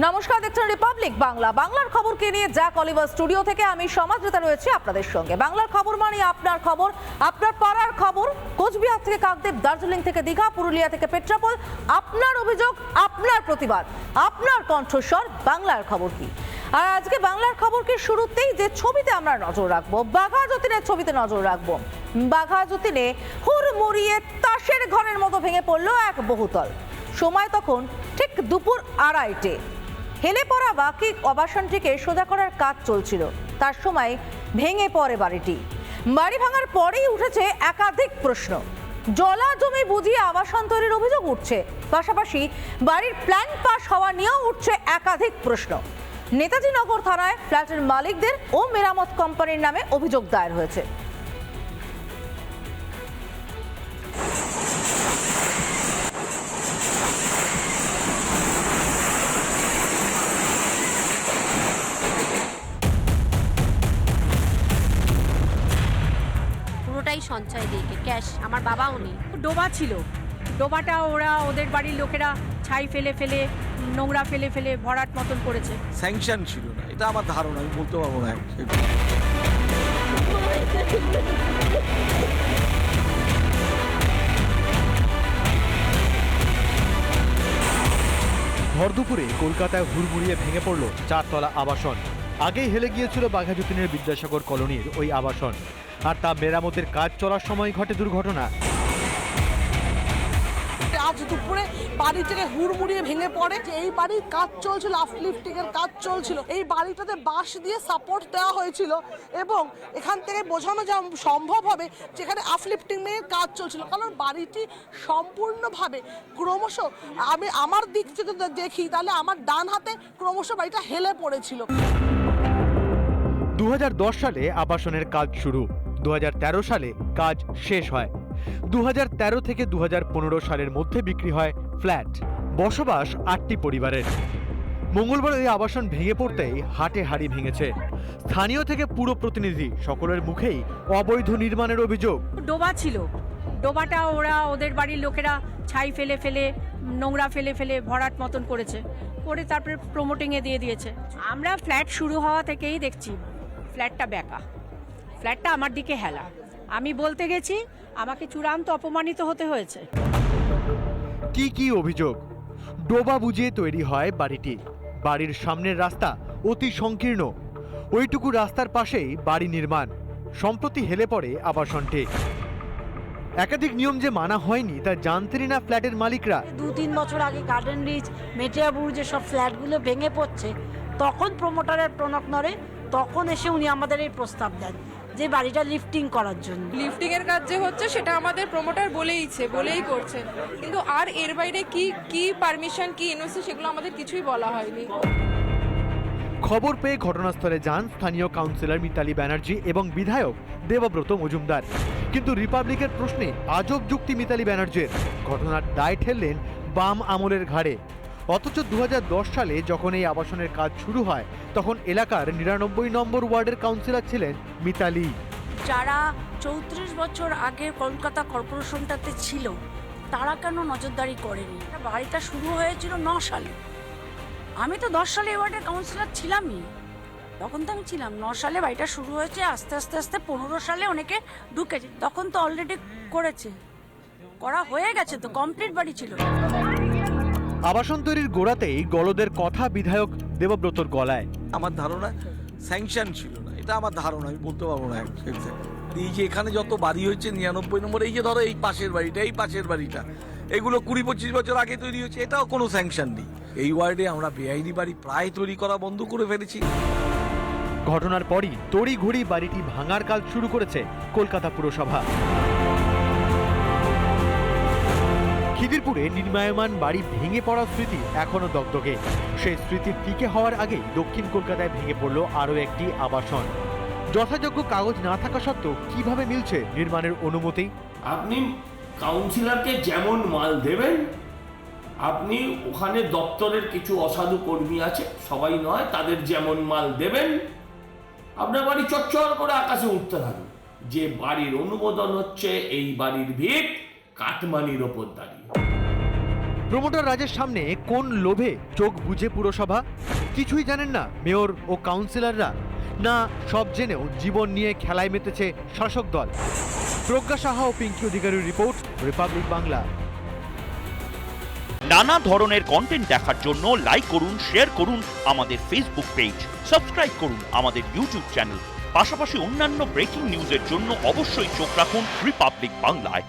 নমস্কার, দেখছেন রিপাবলিক বাংলা। বাংলার খবরকে নিয়ে যা অলিভার স্টুডিও থেকে আমি সমাজতা রয়েছে আপনাদের সঙ্গে। বাংলার খবর মানে আপনার খবর, আপনার পাড়ার খবর। কোচবিহার থেকে কাকদ্বীপ, দার্জিলিং থেকে দীঘা, পুরুলিয়া থেকে পেট্রাপোল। আপনার অভিযোগ, আপনার প্রতিবাদ, আপনার কণ্ঠস্বর, বাংলার খবর কি? আর আজকে বাংলার খবরকে শুরুতেই যে ছবিতে আমরা নজর রাখব বাঘা যতীনের ছবিতে নজর রাখব। বাঘা যতীনে হুড়মুড়িয়ে তাসের ঘরের মতো ভেঙে পড়ল এক বহুতল। সময় তখন ঠিক দুপুর আড়াইটে। হেলে পড়া বাকি আবাসনটিকে সোজা করার কাজ চলছিল। তার সময় ভেঙে পড়ে বাড়িটি। বাড়ি ভাঙার পরেই উঠেছে একাধিক প্রশ্ন। জলা জমি বুঝিয়ে আবাসন তৈরির অভিযোগ উঠছে। পাশাপাশি বাড়ির প্ল্যান পাস হওয়া নিয়েও উঠছে একাধিক প্রশ্ন। নেতাজি নগর থানায় ফ্ল্যাটের মালিকদের ও মেরামত কোম্পানির নামে অভিযোগ দায়ের হয়েছে। পুরোটাই সঞ্চয় দিয়ে ক্যাশ আমার বাবাও নেই। ডোবা ছিল। ডোবাটা ওরা ওদের বাড়ির লোকেরা ছাই ফেলে ফেলে নোংরা ফেলে ফেলে ভরাট মতন করেছে। স্যাংশন ছিল না এটা আমার ধারণা আমি বলতে পারব না ভরদুপুরে কলকাতায় হুড়মুড়িয়ে ভেঙে পড়ল চারতলা আবাসন। আগেই হেলে গিয়েছিল বাঘাযতীনের বিদ্যাসাগর কলোনির ওই আবাসন। আর তা মেরামতের কাজ চলার সময় ঘটে দুর্ঘটনা। আজ দুপুরে বাড়ি থেকে হুড়মুড়িয়ে ভেঙে পড়ে। যে এই বাড়ির কাজ চলছিল আফলিফটিং এর কাজ চলছিল এই বাড়িটাতে বাঁশ দিয়ে সাপোর্ট দেওয়া হয়েছিল এবং এখান থেকে বোঝানো যা সম্ভব হবে যেখানে আফলিফটিং এর কাজ চলছিল। কারণ বাড়িটি সম্পূর্ণভাবে ক্রমশ আমি আমার দিক থেকে দেখি তাহলে আমার ডান হাতে ক্রমশ বাড়িটা হেলে পড়েছিল। দু হাজার দশ সালে আবাসনের কাজ শুরু। দু হাজার তেরো সালে কাজ শেষ হয়। দু হাজার তেরো থেকে দু হাজার পনেরো সালের মধ্যে বিক্রি হয় ফ্ল্যাট। বসবাস আটটি পরিবারের। মঙ্গলবার ওই আবাসন ভেঙে পড়তেই হাটে হাড়ি ভেঙেছে। স্থানীয় থেকে পুরো প্রতিনিধি সকলের মুখেই অবৈধ নির্মাণের অভিযোগ। ডোবা ছিল। ডোবাটা ওরা ওদের বাড়ির লোকেরা ছাই ফেলে ফেলে, নোংরা ফেলে ফেলে ভরাট মতন করেছে। করে তারপরে প্রমোটিংয়ে দিয়ে দিয়েছে। আমরা ফ্ল্যাট শুরু হওয়া থেকেই দেখছি ফ্ল্যাটটা বেকা। ফ্ল্যাটটা আমার দিকে হেলা। আমি বলতে গেছি আমাকে চূড়ান্ত অপমানিত হতে হয়েছে। কি কি অভিযোগ? ডোবা বুঝিয়ে তৈরি হয় বাড়িটি। বাড়ির সামনের রাস্তা অতি সংকীর্ণ। ওইটুকু রাস্তার পাশেই বাড়ি নির্মাণ। সম্প্রতি হেলে পড়ে আবাসনটি। একাধিক নিয়ম যে মানা হয়নি তা জানতেনই না ফ্ল্যাটের মালিকরা। দু তিন বছর আগে গার্ডেন রিচ মেটিয়াবুর যে সব ফ্ল্যাটগুলো ভেঙে পড়ছে। তখন প্রমোটারের প্রণক নড়ে তখন এসে উনি আমাদের এই প্রস্তাব দেন। যে বাড়িটা লিফটিং করার জন্য। লিফটিং এর কাজ যে হচ্ছে সেটা আমাদের প্রমোটার বলেইছে বলেই করছে। কিন্তু আর এর বাইরে কি কি পারমিশন কি এনওসি সেগুলো আমাদের কিছুই বলা হয়নি। খবর পেয়ে ঘটনাস্থলে যান স্থানীয় কাউন্সিলর মিতালি ব্যানার্জি এবং বিধায়ক দেবব্রত মজুমদার। কিন্তু রিপাবলিকের প্রশ্নে আজব যুক্তি মিতালি ব্যানার্জির। ঘটনার দায় ঠেললেন বাম আমলের ঘাড়ে। অথচ দু হাজার দশ সালে যখন এই আবাসনের কাজ শুরু হয়, তখন এলাকার নিরানব্বই নম্বর ওয়ার্ডের কাউন্সিলর ছিলেন মিতালি। যারা চৌত্রিশ বছর আগে কলকাতা কর্পোরেশনটাতে ছিল, তারা কেন নজরদারি করেনি? বাড়িটা শুরু হয়েছিল ন সালে। আমি তো দশ সালে ওয়ার্ডের কাউন্সিলর ছিলামই। তখন তো আমি ছিলাম। ন সালে বাড়িটা শুরু হয়েছে, আস্তে আস্তে আস্তে পনেরো সালে অনেকে ঢুকেছে। তখন তো অলরেডি করেছে। করা হয়ে গেছে তো কমপ্লিট বাড়ি ছিল। আবাসন তৈরির গোড়াতেই গলদের কথা বিধায়ক দেবব্রতর গলায়। আমার ধারণা স্যাংশন ছিল না। এটা আমার ধারণা আমি বলতে পারব না এই যে এখানে যত বাড়ি হয়েছে নিরানব্বই নম্বর এই যে ধরো এই পাশের বাড়িটা এই পাশের বাড়িটা এগুলো কুড়ি পঁচিশ বছর আগে তৈরি হয়েছে এটাও কোনো স্যাংশন নেই। এই ওয়ার্ডে আমরা বেআইনি বাড়ি প্রায় তৈরি করা বন্ধ করে ফেলেছি। ঘটনার পরই তড়িঘড়ি বাড়িটি ভাঙার কাজ শুরু করেছে কলকাতা পুরসভা। খিদিরপুরে নির্মায়মান বাড়ি ভেঙে পড়ার স্মৃতি এখনও দগদগে সেই স্মৃতির টিকে হওয়ার আগেই দক্ষিণ কলকাতায় ভেঙে পড়ল আরও একটি আবাসন। যথাযোগ্য কাগজ না থাকা সত্ত্বেও কীভাবে মিলছে নির্মাণের অনুমতি? আপনি কাউন্সিলরকে যেমন মাল দেবেন, আপনি ওখানে দপ্তরের কিছু অসাধু কর্মী আছে, সবাই নয়, তাদের যেমন মাল দেবেন, আপনার বাড়ি চচ্চর করে আকাশে উঠতে থাকবে যে বাড়ির অনুমোদন হচ্ছে, এই বাড়ির ভিত। কাটমানির ওপর দাঁড়িয়ে। প্রমোটার রাজের সামনে কোন লোভে চোখ বুঝে পুরসভা? কিছুই জানেন না মেয়র ও কাউন্সিলররা। না সব জেনেও জীবন নিয়ে খেলায় মেতেছে শাসক দল। প্রজ্ঞা সাহা ও পিঙ্কি অধিকারীর রিপোর্ট রিপাবলিক বাংলা। নানা ধরনের কন্টেন্ট দেখার জন্য লাইক করুন শেয়ার করুন আমাদের ফেসবুক পেজ সাবস্ক্রাইব করুন আমাদের ইউটিউব চ্যানেল পাশাপাশি অন্যান্য ব্রেকিং নিউজের জন্য অবশ্যই চোখ রাখুন রিপাবলিক বাংলায়